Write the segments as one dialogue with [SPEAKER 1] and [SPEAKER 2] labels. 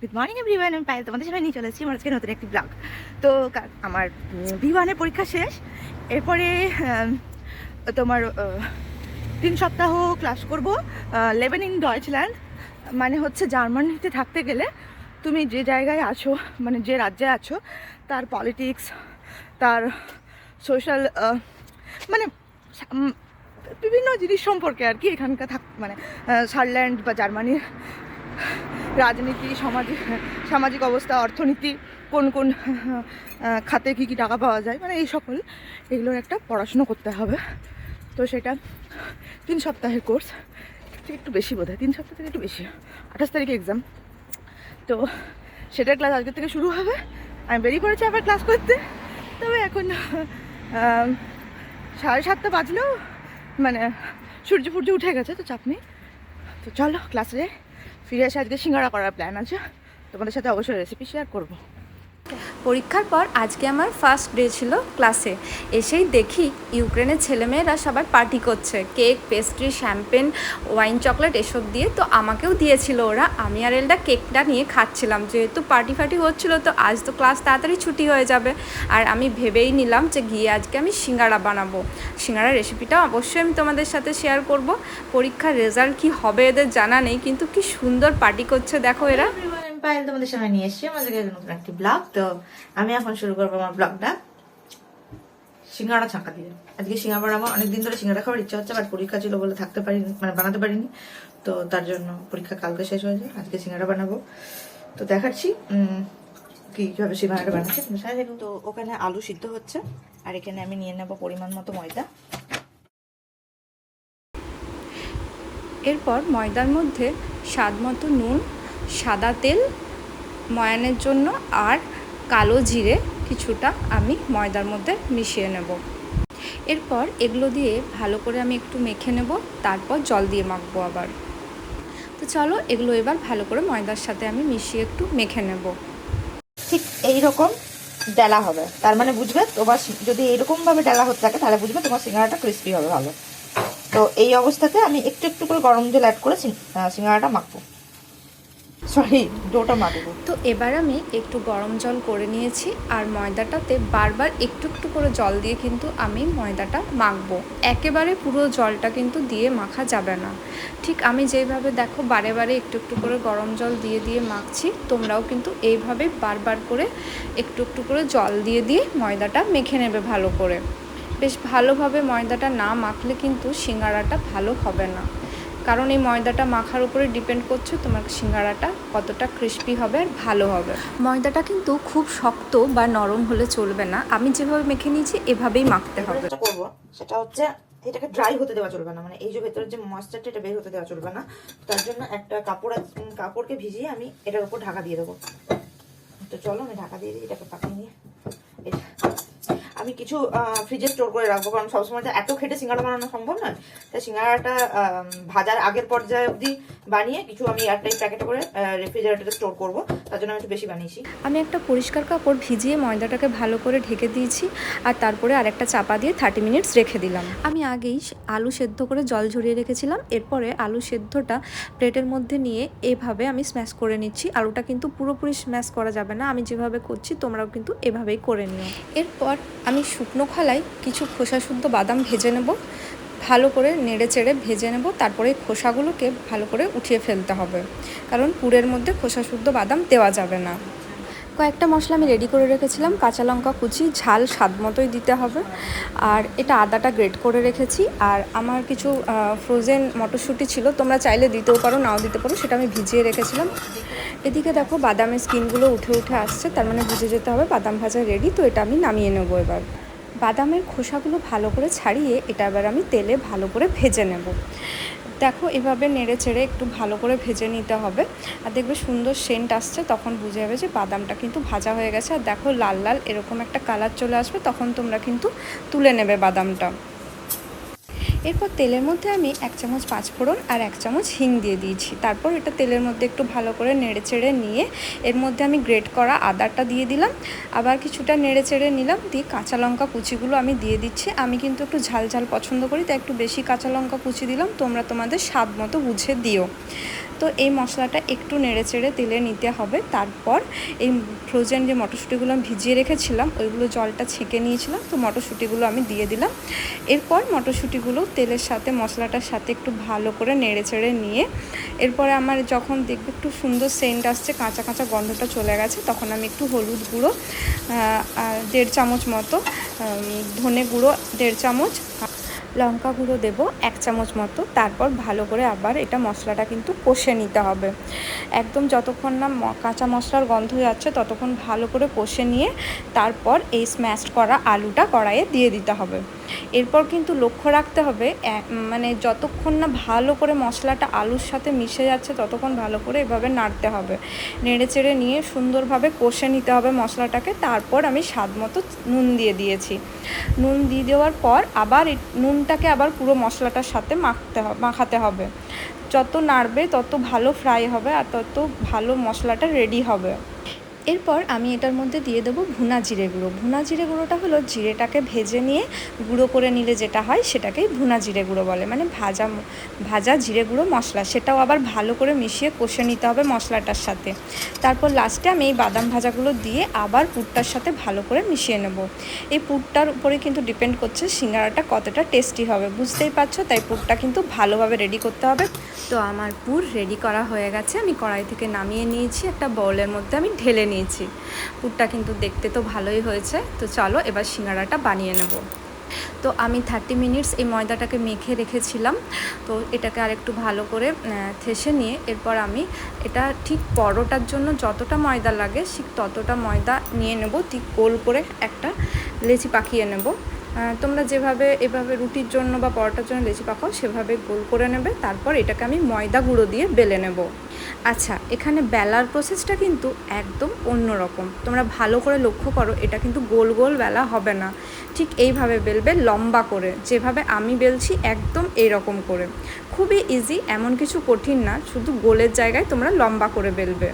[SPEAKER 1] Good morning everyone আমি পায়েল তোমাদের সামনে নিয়ে চলে চলেছি আমার আজকে নতুন একটি ব্লগ তো আমার বি ওয়ানের পরীক্ষা শেষ। এরপরে তোমার তিন সপ্তাহ ক্লাস করব লেভেন ইন ডয়েচল্যান্ড মানে হচ্ছে জার্মানিতে থাকতে গেলে তুমি যে জায়গায় আছো মানে যে রাজ্যে আছো, তার পলিটিক্স তার সোশ্যাল মানে বিভিন্ন জিনিস সম্পর্কে আর কি এখানকার থাক মানে সারল্যান্ড বা জার্মানির রাজনীতি, সামাজিক সামাজিক অবস্থা, অর্থনীতি, কোন কোন খাতে কী কী টাকা পাওয়া যায় মানে এই সকল, এগুলোর একটা পড়াশুনো করতে হবে। তো সেটা তিন সপ্তাহের কোর্স থেকে একটু বেশি বোধ হয় তিন সপ্তাহ থেকে একটু বেশি, আঠাশ তারিখে এক্সাম তো সেটার ক্লাস আজকে থেকে শুরু হবে। আমি বেরিয়ে পড়েছি আবার ক্লাস করতে। তবে এখন সাড়ে সাতটা বাজলেও মানে সূর্য ফুর্য উঠে গেছে, তো চাপ নেই। তো চলো ক্লাসে ফিরে এসে আজকে সিঙ্গাড়া করার প্ল্যান আছে। তোমাদের সাথে অবশ্যই রেসিপি শেয়ার করব।
[SPEAKER 2] পরীক্ষার পর আজকে আমার ফার্স্ট ডে ছিল ক্লাসে এসেই দেখি ইউক্রেনের ছেলেমেয়েরা সবার পার্টি করছে। Cake pastry champagne wine chocolate এসব দিয়ে তো আমাকেও দিয়েছিল ওরা। আমি আর এলটা কেকটা নিয়ে খাচ্ছিলাম। যেহেতু পার্টি ফার্টি হচ্ছিল তো আজ তো ক্লাস তাড়াতাড়ি ছুটি হয়ে যাবে। আর আমি ভেবেই নিলাম যে গিয়ে আজকে আমি সিঙ্গাড়া বানাবো। সিঙ্গাড়ার রেসিপিটা অবশ্যই আমি তোমাদের সাথে শেয়ার করব। পরীক্ষার রেজাল্ট কি হবে এদের জানা নেই, কিন্তু কি সুন্দর পার্টি করছে, দেখো এরা।
[SPEAKER 1] পায়েল তোমাদের সামনে নিয়ে এসেছি। আমাদের কাছে নতুন একটি ব্লগ তো আমি এখন শুরু করব আমার ব্লগটা সিঙ্গাড়া ছাঁকা দিয়ে। আজকে সিঙ্গাড়া বানাবো অনেকদিন ধরে সিঙ্গাড়া খাওয়ার ইচ্ছা হচ্ছে বাট পরীক্ষা ছিল বলে থাকতে পারিনি মানে বানাতে পারিনি। তো তার জন্য পরীক্ষা কালকে শেষ হয়েছে আজকে সিঙ্গাড়া বানাবো। তো দেখাচ্ছি কীভাবে সিঙ্গাড়াটা বানাচ্ছে। তো ওখানে আলু সিদ্ধ হচ্ছে আর এখানে আমি নিয়ে নেব পরিমাণ মতো ময়দা।
[SPEAKER 2] এরপর ময়দার মধ্যে স্বাদ মতো নুন সাদা তেল ময়ানের জন্য আর কালো জিরে কিছুটা আমি ময়দার মধ্যে মিশিয়ে নেব। এরপর এগুলো দিয়ে ভালো করে আমি একটু মেখে নেব তারপর জল দিয়ে মাখবো আবার। তো চলো এগুলো এবার ভালো করে ময়দার সাথে আমি মিশিয়ে একটু মেখে নেব।
[SPEAKER 1] ঠিক এইরকম ডালা হবে। তার মানে বুঝবে তোমার যদি এইরকম ডেলা হতে থাকে তাহলে বুঝবে তোমার সিঙ্গাড়াটা ক্রিস্পি হবে ভালো। তো এই অবস্থাতে আমি একটু একটু করে গরম জল অ্যাড করে সিং- আহ, সিঙ্গাড়াটা মাখবো। সরি ডোটা মাখবো
[SPEAKER 2] তো এবার আমি একটু গরম জল করে নিয়েছি আর ময়দাটাতে বারবার একটু একটু করে জল দিয়ে কিন্তু আমি ময়দাটা মাখবো। একেবারে পুরো জলটা কিন্তু দিয়ে মাখা যাবে না। ঠিক আমি যেইভাবে দেখো বারে বারে একটু একটু করে গরম জল দিয়ে দিয়ে মাখছি, তোমরাও কিন্তু এইভাবে বারবার করে একটু একটু করে জল দিয়ে দিয়ে ময়দাটা মেখে নেবে ভালো করে। বেশ ভালোভাবে ময়দাটা না মাখলে কিন্তু সিঙ্গারাটা ভালো হবে না। কারণ এই ময়দাটা মাখার উপরে ডিপেন্ড করছে তোমার সিঙ্গারাটা কতটা ক্রিস্পি হবে আর ভালো হবে। ময়দাটা কিন্তু খুব শক্ত বা নরম হলে চলবে না। আমি যেভাবে মেখে নিয়েছি এভাবেই মাখতে হবে।
[SPEAKER 1] করব সেটা হচ্ছে এটাকে ড্রাই হতে দেওয়া চলবে না। মানে এই যে ভেতরের যে ময়েশ্চারটা এটা বের হতে দেওয়া চলবে না। তার জন্য একটা কাপড় কাপড়কে ভিজিয়ে আমি এটার উপর ঢাকা দিয়ে দেবো। তো চলো আমি ঢাকা দিয়ে দিই এটাকে পাকিয়ে নিয়ে। এটা। আমি কিছু ফ্রিজে স্টোর করে রাখব, কারণ সবসময় তো এত খেটে সিঙ্গাড়া বানানো সম্ভব নয়। তাই সিঙ্গাড়াটা ভাজার আগের পর্যায়ে অবধি বানিয়ে কিছু আমি এয়ারটাইট প্যাকেটে করে রেফ্রিজারেটরে স্টোর করব। তার জন্য আমি একটু বেশি বানিয়েছি।
[SPEAKER 2] আমি একটা পরিষ্কার কাপড় ভিজিয়ে ময়দাটাকে ভালো করে ঢেকে দিয়েছি, আর তারপরে আরেকটা চাপা দিয়ে থার্টি মিনিটস রেখে দিলাম। আমি আগেই আলু সেদ্ধ করে জল ঝরিয়ে রেখেছিলাম, এরপরে আলু সেদ্ধটা প্লেটের মধ্যে নিয়ে এভাবে আমি স্ম্যাশ করে নিচ্ছি। আলুটা কিন্তু পুরোপুরি স্ম্যাশ করা যাবে না, আমি যেভাবে করছি তোমরাও কিন্তু এভাবেই করে নিও। এরপর আমি শুকনো খলায় কিছু খোসা শুদ্ধ বাদাম ভেজে নেব, ভালো করে নেড়ে চেড়ে ভেজে নেব, তারপরে খোসাগুলোকে ভালো করে উঠিয়ে ফেলতে হবে। কারণ পুরের মধ্যে খোসা শুদ্ধ বাদাম দেওয়া যাবে না। কয়েকটা মশলা আমি রেডি করে রেখেছিলাম। কাঁচা লঙ্কা, কুচি, ঝাল স্বাদ মতোই দিতে হবে। আর এটা আদাটা গ্রেট করে রেখেছি। আর আমার কিছু ফ্রোজেন মটরশুঁটি ছিল, তোমরা চাইলে দিতেও পারো, নাও দিতে পারো, সেটা আমি ভিজিয়ে রেখেছিলাম। এদিকে দেখো, বাদামের স্কিনগুলো উঠে উঠে আসছে, তার মানে ভিজে যেতে হবে, বাদাম ভাজা রেডি তো এটা আমি নামিয়ে নেব এবার। বাদামের খোসাগুলো ভালো করে ছাড়িয়ে, এটা এবার আমি তেলে ভালো করে ভেজে নেব। দেখো, এভাবে নেড়ে চেড়ে একটু ভালো করে ভেজে নিতে হবে। আর দেখবে সুন্দর সেন্ট আসছে, তখন বুঝে যাবে যে বাদামটা কিন্তু ভাজা হয়ে গেছে। আর দেখো, লাল লাল এরকম একটা কালার চলে আসবে, তখন তোমরা কিন্তু তুলে নেবে বাদামটা। এরপর তেলের মধ্যে আমি এক চামচ পাঁচফোড়ন আর এক চামচ হিং দিয়ে দিয়েছি। তারপর এটা তেলের মধ্যে একটু ভালো করে নেড়ে চেড়ে নিয়ে এর মধ্যে আমি গ্রেট করা আদাটা দিয়ে দিলাম। আবার কিছুটা নেড়ে চেড়ে নিলাম, দিয়ে কাঁচা লঙ্কা কুচিগুলো আমি দিয়ে দিচ্ছি। আমি কিন্তু একটু ঝাল ঝাল পছন্দ করি, তাই একটু বেশি কাঁচা লঙ্কা কুচি দিলাম। তোমরা তোমাদের স্বাদ মতো বুঝে দিও। তো এই মশলাটা একটু নেড়ে চেড়ে তেলে নিতে হবে। তারপর এই ফ্রোজেন যে মটরশুঁটিগুলো আমি ভিজিয়ে রেখেছিলাম, ওইগুলো জলটা ছেঁকে নিয়েছিলাম, তো মটরশুঁটিগুলো আমি দিয়ে দিলাম। এরপর মটরশুঁটিগুলো তেলের সাথে, মশলাটার সাথে একটু ভালো করে নেড়ে চেড়ে নিয়ে, এরপরে আমার যখন দেখবে একটু সুন্দর সেন্ট আসছে, কাঁচা কাঁচা গন্ধটা চলে গেছে, তখন আমি একটু হলুদ গুঁড়ো দেড় চামচ মতো ধনে গুঁড়ো দেড় চামচ লঙ্কা গুঁড়ো দেবো এক চামচ মতো। তারপর ভালো করে আবার এটা মশলাটা কিন্তু কষে নিতে হবে। একদম যতক্ষণ না কাঁচা মশলার গন্ধ যাচ্ছে, ততক্ষণ ভালো করে কষে নিয়ে তারপর এই স্ম্যাশ করা আলুটা কড়াইয়ে দিয়ে দিতে হবে। এরপর কিন্তু লক্ষ্য রাখতে হবে মানে যতক্ষণ না ভালো করে মশলাটা আলুর সাথে মিশে যাচ্ছে ততক্ষণ ভালো করে এভাবে নাড়তে হবে। নেড়ে চেড়ে নিয়ে সুন্দরভাবে কষে নিতে হবে মশলাটাকে, তারপর আমি স্বাদ মতো নুন দিয়ে দিয়েছি। নুন দিয়ে দেওয়ার পর আবার নুনটাকে আবার পুরো মশলাটার সাথে মাখতে হবে মাখাতে হবে। যত নাড়বে তত ভালো ফ্রাই হবে আর তত ভালো মশলাটা রেডি হবে। এরপর আমি এটার মধ্যে দিয়ে দেবো ভুনা জিরে গুঁড়ো। ভুনা জিরে গুঁড়োটা হলো জিরেটাকে ভেজে নিয়ে গুঁড়ো করে নিলে যেটা হয় সেটাকেই ভুনা জিরে গুঁড়ো বলে। মানে ভাজা ভাজা জিরে গুঁড়ো মশলা, সেটাও আবার ভালো করে মিশিয়ে কষে নিতে হবে মশলাটার সাথে। তারপর লাস্টে আমি এই বাদাম ভাজাগুলো দিয়ে আবার পুরটার সাথে ভালো করে মিশিয়ে নেব। এই পুরটার উপরে কিন্তু ডিপেন্ড করছে সিঙ্গারাটা কতটা টেস্টি হবে। বুঝতেই পারছ? তাই পুরটা কিন্তু ভালোভাবে রেডি করতে হবে। তো আমার পুর রেডি করা হয়ে গেছে। আমি কড়াই থেকে নামিয়ে নিয়েছি। একটা বাউলের মধ্যে আমি ঢেলে নিয়েছি। পুরটা কিন্তু দেখতে তো ভালোই হয়েছে। তো চলো এবার সিঙ্গারাটা বানিয়ে নেব। তো আমি থার্টি মিনিটস এই ময়দাটাকে মেখে রেখেছিলাম। তো এটাকে আরেকটু ভালো করে থেসে নিয়ে এরপর আমি এটা ঠিক পরোটার জন্য যতটা ময়দা লাগে, ঠিক ততটা ময়দা নিয়ে নেব। ঠিক গোল করে একটা লেচি পাকিয়ে নেব। তোমরা যেভাবে, এভাবে রুটির জন্য বা পরোটার জন্য লেচি পাকাও, সেভাবে গোল করে নেবে। তারপর এটাকে আমি ময়দা গুঁড়ো দিয়ে বেলে নেব। আচ্ছা এখানে বেলার প্রসেসটা কিন্তু একদম অন্যরকম। তোমরা ভালো করে লক্ষ্য করো, এটা কিন্তু গোল গোল বেলা হবে না। ঠিক এইভাবে বেলবে লম্বা করে। যেভাবে আমি বেলছি একদম এইরকম করে। খুবই ইজি এমন কিছু কঠিন না। শুধু গোলের জায়গায় তোমরা লম্বা করে বেলবে।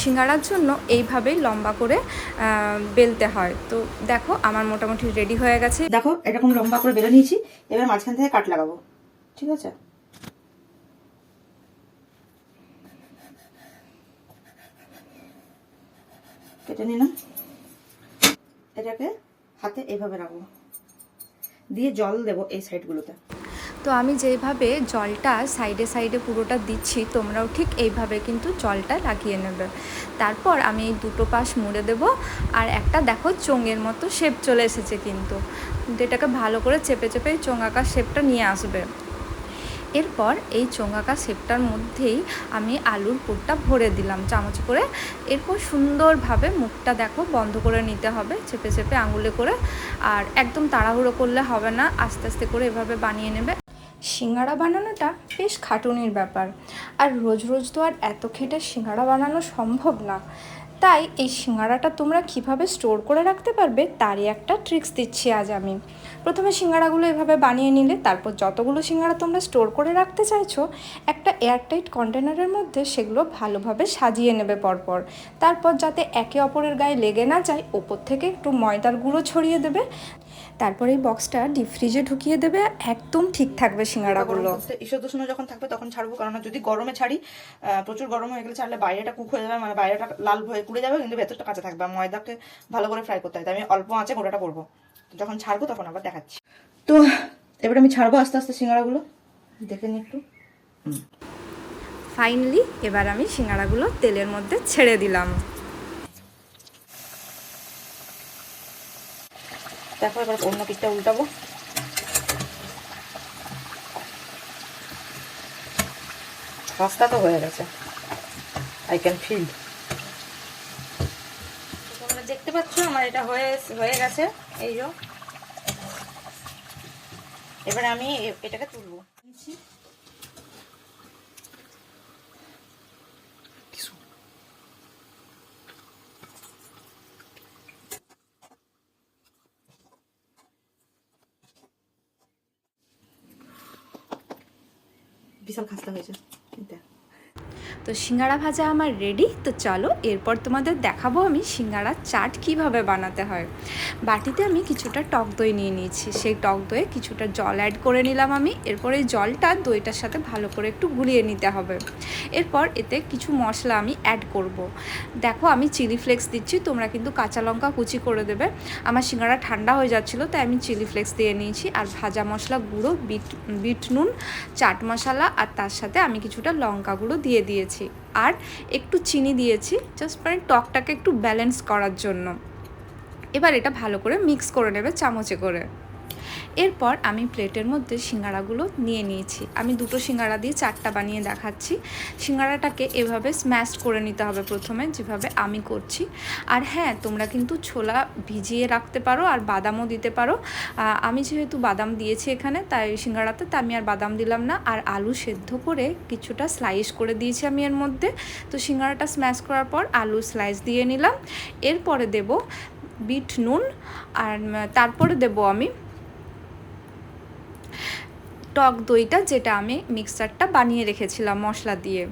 [SPEAKER 2] সিঙ্গারার জন্য এইভাবেই লম্বা করে বেলতে হয়। তো দেখো, আমার মোটামুটি রেডি হয়ে গেছে।
[SPEAKER 1] দেখো এরকম লম্বা করে বেলে নিয়েছি, এবার মাঝখান থেকে কাট লাগাবো। ঠিক আছে? কেটে নিলাম। এটাকে হাতে এইভাবে রাখব। দিয়ে জল দেবো এই সাইডগুলোতে
[SPEAKER 2] তো আমি যেভাবে জলটা সাইডে সাইডে পুরোটা দিচ্ছি, তোমরাও ঠিক এইভাবে কিন্তু জলটা লাগিয়ে নেবে। তারপর আমি এই দুটো পাশ মুড়ে দেব আর একটা দেখো চোঙের মতো শেপ চলে এসেছে কিন্তু। এটাকে ভালো করে চেপে চেপে এই চোঙাকার শেপটা নিয়ে আসবে। এরপর এই চোঙাকা শেপটার মধ্যেই আমি আলুর পুরটা ভরে দিলাম চামচ করে। এরপর সুন্দরভাবে মুখটা দেখো বন্ধ করে নিতে হবে, চেপে চেপে আঙুলে করে। আর একদম তাড়াহুড়ো করলে হবে না, আস্তে আস্তে করে এভাবে বানিয়ে নেবে। সিঙ্গাড়া বানানোটা বেশ খাটুনির ব্যাপার। আর রোজ রোজ তো আর এত খেটে সিঙ্গাড়া বানানো সম্ভব না। তাই এই সিঙ্গাড়াটা তোমরা কীভাবে স্টোর করে রাখতে পারবে তারই একটা ট্রিক্স দিচ্ছি আজ আমি। প্রথমে সিঙ্গাড়াগুলো এভাবে বানিয়ে নিলে, তারপর যতগুলো সিঙ্গাড়া তোমরা স্টোর করে রাখতে চাইছো, একটা এয়ারটাইট কন্টেনারের মধ্যে সেগুলো ভালোভাবে সাজিয়ে নেবে পরপর। তারপর যাতে একে অপরের গায়ে লেগে না যায়, ওপর থেকে একটু ময়দার গুঁড়ো ছড়িয়ে দেবে। তারপর এই বক্সটা ডিপ ফ্রিজে ঢুকিয়ে দেবে একদম ঠিক থাকবে সিঙ্গাড়াগুলো
[SPEAKER 1] ঈষদ উষ্ণ যখন থাকবে তখন ছাড়বো কারণ যদি গরমে ছাড়ি প্রচুর গরম হয়ে গেলে ছাড়লে বাইরেটা কুক হয়ে যাবে মানে বাইরেটা লাল হয়ে পুড়ে যাবে কিন্তু ভেতরটা কাঁচা থাকবে। ময়দাকে ভালো করে ফ্রাই করতে হয়। আমি অল্প আঁচে গোটাটা করব। যখন ছাড়বো তখন আবার দেখাচ্ছি। তো এবার আমি ছাড়বো আস্তে আস্তে সিঙ্গাড়াগুলো দেখে নি একটু।
[SPEAKER 2] ফাইনালি এবার আমি সিঙ্গাড়াগুলো তেলের মধ্যে ছেড়ে দিলাম।
[SPEAKER 1] দেখো, এবার অন্য পিঠটা উল্টাবো। রাস্তা তো হয়ে গেছে। আই ক্যান ফিল তোমরা দেখতে পাচ্ছ, আমার এটা হয়ে হয়ে গেছে। এই যে। এবারে আমি এটাকে তুলবো। বিশাল খাস্তা হয়েছে দেখ
[SPEAKER 2] তো সিঙ্গাড়া ভাজা আমার রেডি তো চলো এরপর তোমাদের দেখাবো আমি সিঙ্গাড়ার চাট কীভাবে বানাতে হয়। বাটিতে আমি কিছুটা টক দই নিয়ে নিয়েছি, সেই টক দইয়ে কিছুটা জল অ্যাড করে নিলাম আমি, এরপর এই জলটা দইটার সাথে ভালো করে একটু গুলিয়ে নিতে হবে। এরপর এতে কিছু মশলা আমি অ্যাড করব। দেখো আমি চিলি ফ্লেক্স দিচ্ছি, তোমরা কিন্তু কাঁচা লঙ্কা কুচি করে দেবে। আমার সিঙ্গাড়া ঠান্ডা হয়ে যাচ্ছিল, তাই আমি চিলি ফ্লেক্স দিয়ে নিয়েছি। আর ভাজা মশলা গুঁড়ো, বিট বিট নুন, চাট মশলা, আর তার সাথে আমি কিছুটা লঙ্কা গুঁড়ো দিয়ে দিয়েছি। আর একটু চিনি দিয়েছি জাস্ট মানে টকটাকে একটু ব্যালেন্স করার জন্য। এবার এটা ভালো করে মিক্স করে নেবে, চামচে করে। এরপর আমি প্লেটের মধ্যে সিঙ্গাড়াগুলো নিয়ে নিয়েছি। আমি দুটো সিঙ্গাড়া দিয়ে চারটা বানিয়ে দেখাচ্ছি। সিঙ্গাড়াটাকে এভাবে স্ম্যাশ করে নিতে হবে প্রথমে, যেভাবে আমি করছি। আর হ্যাঁ তোমরা কিন্তু ছোলা ভিজিয়ে রাখতে পারো আর বাদামও দিতে পারো। আমি যেহেতু বাদাম দিয়েছি এখানে, তাই সিঙ্গাড়াতে তা আমি আর বাদাম দিলাম না। আর আলু সেদ্ধ করে কিছুটা স্লাইস করে দিয়েছি আমি এর মধ্যে। তো সিঙ্গাড়াটা স্ম্যাশ করার পর আলু স্লাইস দিয়ে নিলাম। এরপরে দেব বিট নুন। আর তারপরে দেব আমি টক দইটা যেটা আমি মিক্সারটা বানিয়ে রেখেছিলাম মশলা দিয়ে।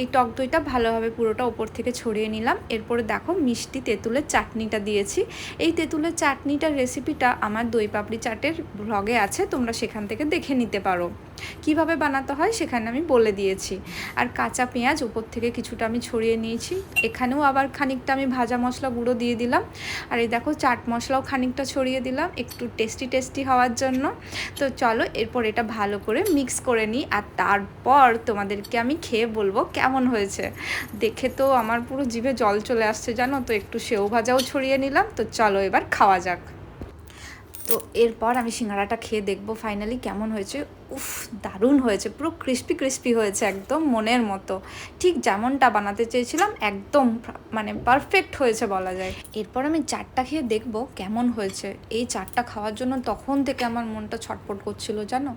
[SPEAKER 2] এই টক দইটা ভালোভাবে পুরোটা ওপর থেকে ছড়িয়ে নিলাম। এরপরে দেখো মিষ্টি তেঁতুলের চাটনিটা দিয়েছি। এই তেঁতুলের চাটনিটার রেসিপিটা আমার দই পাপড়ি চাটের ভ্লগে আছে, তোমরা সেখান থেকে দেখে নিতে পারো। কীভাবে বানাতে হয় সেখানে আমি বলে দিয়েছি। আর কাঁচা পেঁয়াজ উপর থেকে কিছুটা আমি ছড়িয়ে নিয়েছি। এখানেও আবার খানিকটা আমি ভাজা মশলা গুঁড়ো দিয়ে দিলাম। আর এই দেখো চাট মশলাও খানিকটা ছড়িয়ে দিলাম একটু টেস্টি টেস্টি হওয়ার জন্য। তো চলো এরপর এটা ভালো করে মিক্স করে নিই আর তারপর তোমাদেরকে আমি খেয়ে বলব কেমন হয়েছে। দেখে তো আমার পুরো জিভে জল চলে আসছে জানো তো, একটু সেও ভাজাও ছড়িয়ে নিলাম। তো চলো এবার খাওয়া যাক। তো এরপর আমি সিঙ্গাড়াটা খেয়ে দেখব ফাইনালি কেমন হয়েছে। উফ, দারুণ হয়েছে, পুরো ক্রিস্পি ক্রিস্পি হয়েছে একদম মনের মতো। ঠিক যেমনটা বানাতে চেয়েছিলাম, একদম মানে পারফেক্ট হয়েছে বলা যায়। এরপর আমি চাটটা খেয়ে দেখব কেমন হয়েছে। এই চাটটা খাওয়ার জন্য তখন থেকে আমার মনটা ছটফট করছিল, জানো?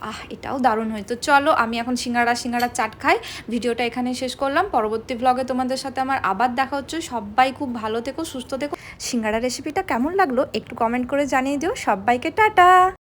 [SPEAKER 2] আহ, এটাও দারুণ হয়েছে। চলো, আমি এখন সিঙ্গাড়া সিঙ্গাড়া চাট খাই। ভিডিওটা এখানে শেষ করলাম। পরবর্তী ব্লগে তোমাদের সাথে আমার আবার দেখা হচ্ছে। সবাই খুব ভালো থেকো, সুস্থ থেকো। সিঙ্গাড়া রেসিপিটা কেমন লাগল একটু কমেন্ট করে জানিয়ে দিও। সবাইকে টাটা!